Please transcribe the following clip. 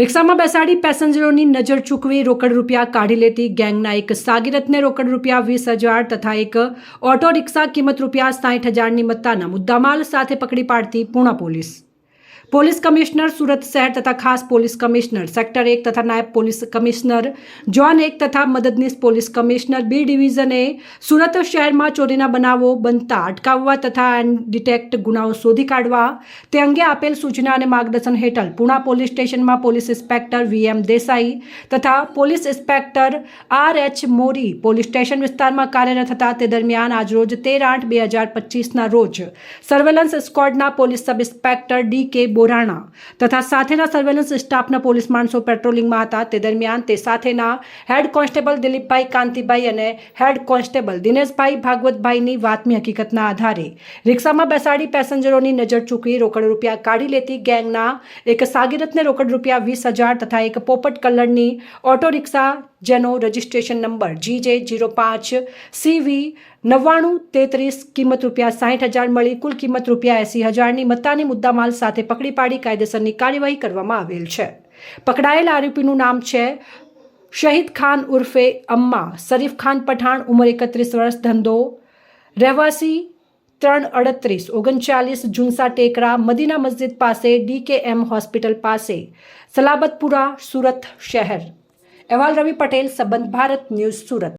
રિક્ષામાં બેસાડી પેસેન્જરોની નજર ચૂકવી રોકડ રૂપિયા કાઢી લેતી ગેંગના એક સાગીરથને રોકડ રૂપિયા વીસ હજાર તથા એક ઓટો રિક્ષા કિંમત રૂપિયા સાઠ હજારની મત્તાના મુદ્દામાલ સાથે પકડી પાડતી Puna police. Police commissioner Surat શહેર તથા ખાસ પોલીસ કમિશનર, સેક્ટર એક તથા નાયબ પોલીસ કમિશનર જોન એક તથા મદદનીશ પોલીસ કમિશનર, બી ડિવિઝને સુરત શહેરમાં ચોરીના બનાવો બનતા અટકાવવા તથા ડિટેક્ટ ગુનાઓ શોધી કાઢવા તે અંગે આપેલ સૂચના અને માર્ગદર્શન હેઠળ પુણા પોલીસ સ્ટેશનમાં police inspector V M Desai તથા police inspector R H Mori police station વિસ્તારમાં કાર્યરત હતા. તે દરમિયાન આજરોજ તેર આઠ બે હજાર પચીસના રોજ surveillance સ્કવોડના police sub inspector D K Borana તથા સાથેના સર્વેલન્સ સ્ટાફના પોલીસ માણસો પેટ્રોલિંગમાં હતા. તે દરમિયાન તે સાથેના હેડ કોન્સ્ટેબલ દિલીપભાઈ કાંતિભાઈ અને હેડ કોન્સ્ટેબલ દિનેશભાઈ ભાગવતભાઈની વાતમી હકીકતના આધારે રિક્ષામાં બેસાડી પેસેન્જરોની નજર ચૂકવી રોકડ રૂપિયા કાઢી લેતી ગેંગના એક સાગીરથને રોકડ રૂપિયા વીસ હજાર તથા એક પોપટ કલરની ઓટો રિક્ષા જેનો રજિસ્ટ્રેશન નંબર જી જે જીરો પાંચ સીવી નવ્વાણું તેત્રીસ કિંમત રૂપિયા સાઠ હજાર મળી. કુલ કિંમત રૂપિયા એંસી હજારની મત્તાની મુદ્દામાલ સાથે પકડી પાડી કાયદેસરની કાર્યવાહી કરવામાં આવેલ છે. પકડાયેલ આરોપીનું નામ છે શહીદ ખાન ઉર્ફે અમ્મા. શરીફ ખાન પઠાણ ઉંમર એકત્રીસ વર્ષ, ધંધો, રહેવાસી ત્રણ અડત્રીસ, ઓગણચાલીસ, જુનસા ટેકરા, મદીના મસ્જિદ પાસે ડીકેએમ હોસ્પિટલ પાસે, સલાબતપુરા સુરત શહેર. અહેવાલ રવિ પટેલ, સંબંધ ભારત ન્યૂઝ સુરત.